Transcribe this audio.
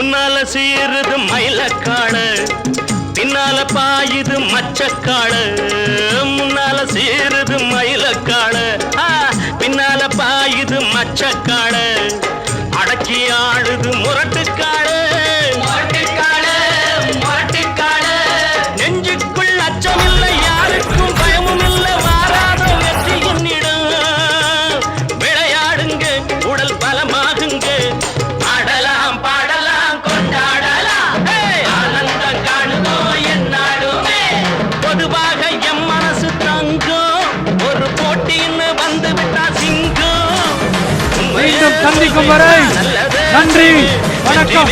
முன்னால சீருது மயிலக்காடு பின்னால பாயுது மச்சக்காடு முன்னால சீருது மயிலக்காடு பின்னால பாயுது மச்சக்காடு சந்திக்கும் வரை நன்றி வணக்கம்.